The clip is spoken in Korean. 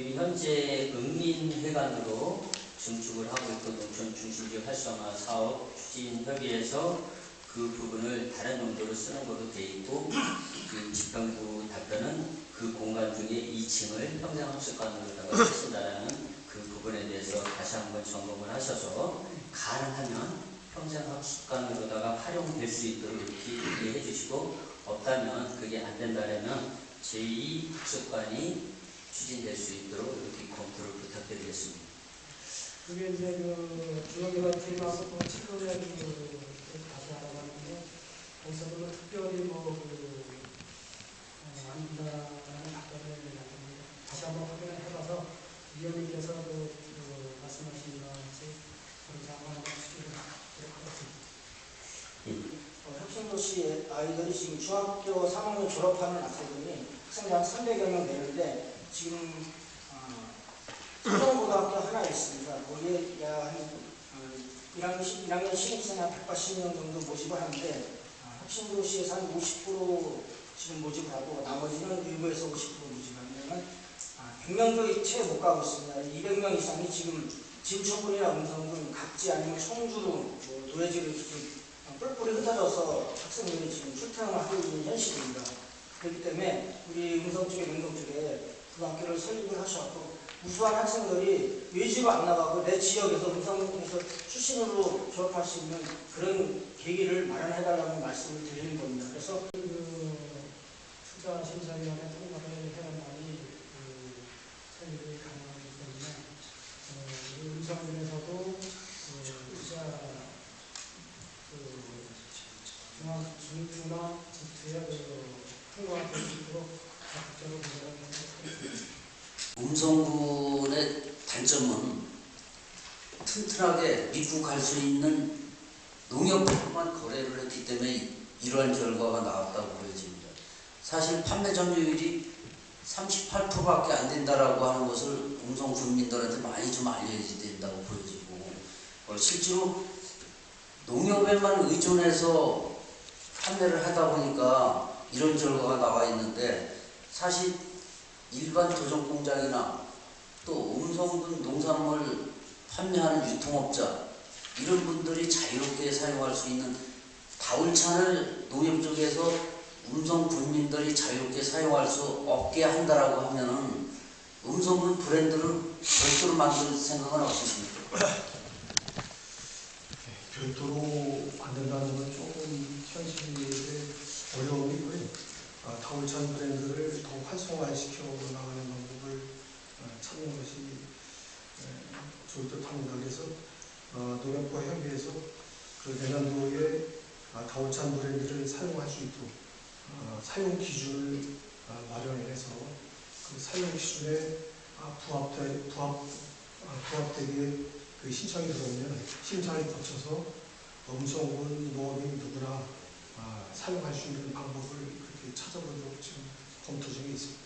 지금 현재 은민회관으로 증축을 하고 있고 농촌 중심지 활성화 사업 추진 협의회에서 그 부분을 다른 용도로 쓰는 걸로 돼 있고 그 집행부 답변은 그 공간 중에 2층을 평생학습관으로다가 쓰신다라는 그 부분에 대해서 다시 한번 점검을 하셔서 가능하면 평생학습관으로다가 활용될 수 있도록 이렇게 얘기해 주시고 없다면 그게 안 된다면 제2학습관이 추진될 수 있도록 이렇게 검토를 부탁드리겠습니다. 그게 이제 그 주역이나 팀하고 또그 다시 알아봤는데 거기서도 특별히 뭐그 어, 안 된다는 답변을 내놨는데 다시 한번 확인을 해봐서 위원님께서 그, 그 말씀하신 것 같이 그런 상황을 한번 수정을 하도록 하겠습니다. 어, 혁신도시 아이들이 지금 중학교 3학년 졸업하는 학생들이 학생들 한 300여 명 되는데 지금 어, 초중고등학교 하나 있습니다. 거기에 약한 어, 1학년, 1학년 신입생 한 180명 정도 모집을 하는데 어, 혁신도시에서 한 50% 지금 모집을 하고 나머지는 일부에서 50% 모집하면 아, 100명도 채 못 가고 있습니다. 200명 이상이 지금 진천군이나 음성군, 각지 아니면 청주로 뭐 노예지로 지금 뿔뿔이 흩어져서 학생들이 지금 출퇴근을 하고 있는 현실입니다. 그렇기 때문에 우리 음성 쪽에 명동 쪽에 그 학교를 설립을 하셔서 우수한 학생들이 외지로 안 나가고 내 지역에서 음성에서 출신으로 졸업할 수 있는 그런 계기를 마련해달라는 말씀을 드리는 겁니다. 그래서 그 투자 심사위원회 통과를 해야만이 그 설립이 가능하기 때문에 어, 음성군에서도 그 투자 그 중앙 중주나 지투에 그 음성군의 단점은 튼튼하게 믿고 갈 수 있는 농협으로만 거래를 했기 때문에 이러한 결과가 나왔다고 보여집니다. 사실 판매 점유율이 38%밖에 안 된다라고 하는 것을 음성 군민들한테 많이 좀 알려야 된다고 보여지고 어, 실제로 농협에만 의존해서 판매를 하다 보니까 이런 결과가 나와 있는데 사실 일반 도전 공장이나 또 음성군 농산물 판매하는 유통업자 이런 분들이 자유롭게 사용할 수 있는 다울찬을 농협 쪽에서 음성 군민들이 자유롭게 사용할 수 없게 한다라고 하면은 음성군 브랜드를 별도로 만들 생각은 없으십니까? 별도로 만든다는 건 조금 현실에 어려움 아, 타올찬 브랜드를 더 활성화시켜 나가는 방법을 어, 찾는 것이 에, 좋을 듯 합니다. 그래서 어, 농협과 협의해서 그 내년도에 아, 타올찬 브랜드를 사용할 수 있도록 어, 사용 기준을 아, 마련해서 그 사용 기준에 아, 부합되, 부합, 아, 부합되게 그 신청이 들어오면 심사를 거쳐서 음성군 농업인 누구나 아, 사용할 수 있는 방법을 그렇게 찾아보도록 지금 검토 중에 있습니다.